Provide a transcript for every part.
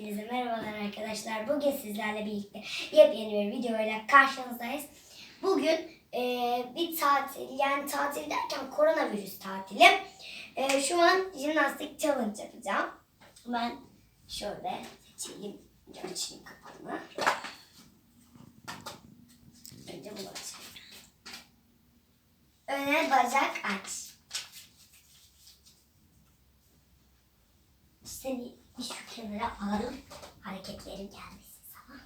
Hepinize merhabalar arkadaşlar. Bugün sizlerle birlikte yepyeni bir videoyla karşınızdayız. Bugün eee, bir tatil, yani tatil derken koronavirüs tatili. Eee, şu an jimnastik challenge yapacağım. Ben şöyle seçeyim. Açayım kapağını. Önce bunu açayım. Öne bacak aç. Seni kenara alalım. Hareketlerin gelmesin sana.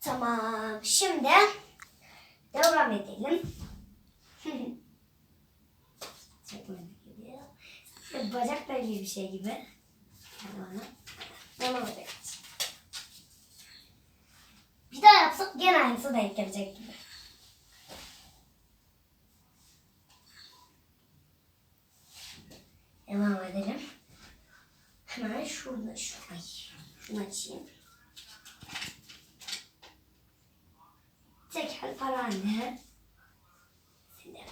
Tamam. Şimdi devam edelim. Çok merak bir şey gibi. Hadi. Bir daha yapsak gene aynısı denk gelecek gibi. Devam edelim. Hemen şurada şu ay. Şunu açayım. Tekel para anne. Seni.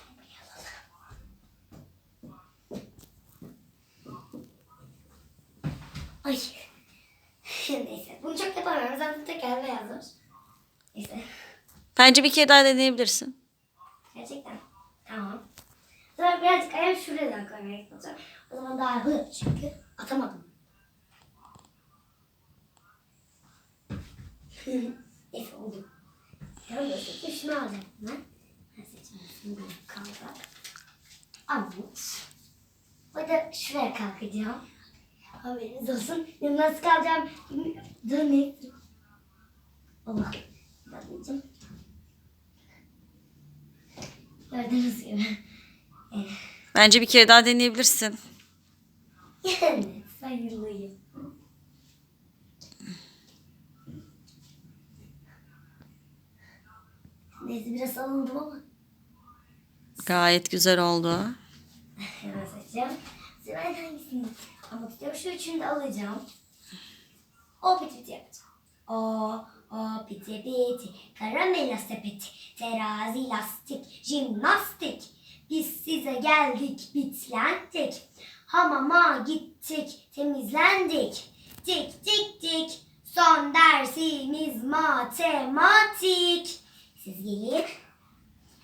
Ay. Neyse. Bunu çok yapamıyorum. Zaten tekel beyazdır. Neyse. Bence bir kere daha deneyebilirsin. Gerçekten. Tamam. Sonra birazcık şuradan koymaya çalışacağım. O zaman daha hızlı çünkü atamadım. Neyse oldu. Tamam da. Şunu alacağım ben. Ben seçmişim. Bir kaldı. Amut. O da şuraya kalkacağım. Haberiniz olsun. Ya nasıl kalacağım? ne? Allah. Babacığım. Gördüğünüz gibi. Bence bir kere daha deneyebilirsin. Sayılıyım. Neyse biraz salındım ama. Gayet güzel oldu. Hemen seçeceğim. Sıra hangisini? Ama tutuyorum şu üçünü de alacağım. O piti piti yapacağım. O, o piti piti, karamela sepeti, terazi lastik, jimnastik. Biz size geldik, bitlendik. Hamama gittik, temizlendik. Tik tik tik, son dersimiz matematik. Siz gelin,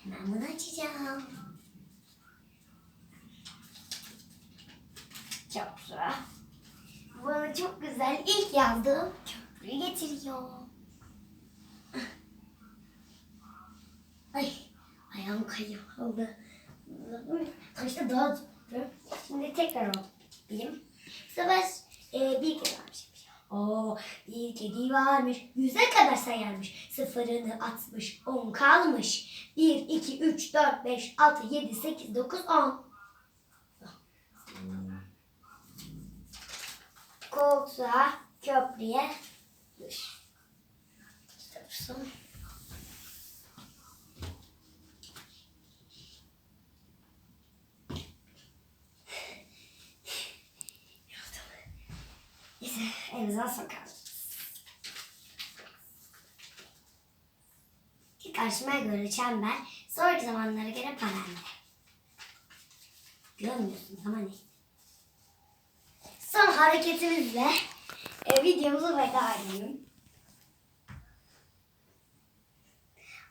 hemen bunu açacağım. Çok güzel. Bana çok güzel ilk yazdığım köprüyü getiriyor. Ay ayağım kayıp oldu. Taşta daha tuttu. Şimdi tekrar. Bu sefer e, bir kere varmış. Oo, bir kedi varmış. Yüze kadar sayarmış. Sıfırını atmış. On kalmış. Bir, iki, üç, dört, beş, altı, yedi, sekiz, dokuz, on. koltuğa, köprüye düş. İşte evimizden sokalım. İlk karşıma göre çember, sonraki zamanlara göre paralel. Görmüyorsunuz ama neyse. Son hareketimizle e, videomuzu veda edelim.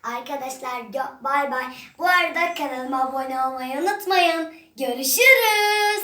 Arkadaşlar bay bay. Bu arada kanalıma abone olmayı unutmayın. Görüşürüz.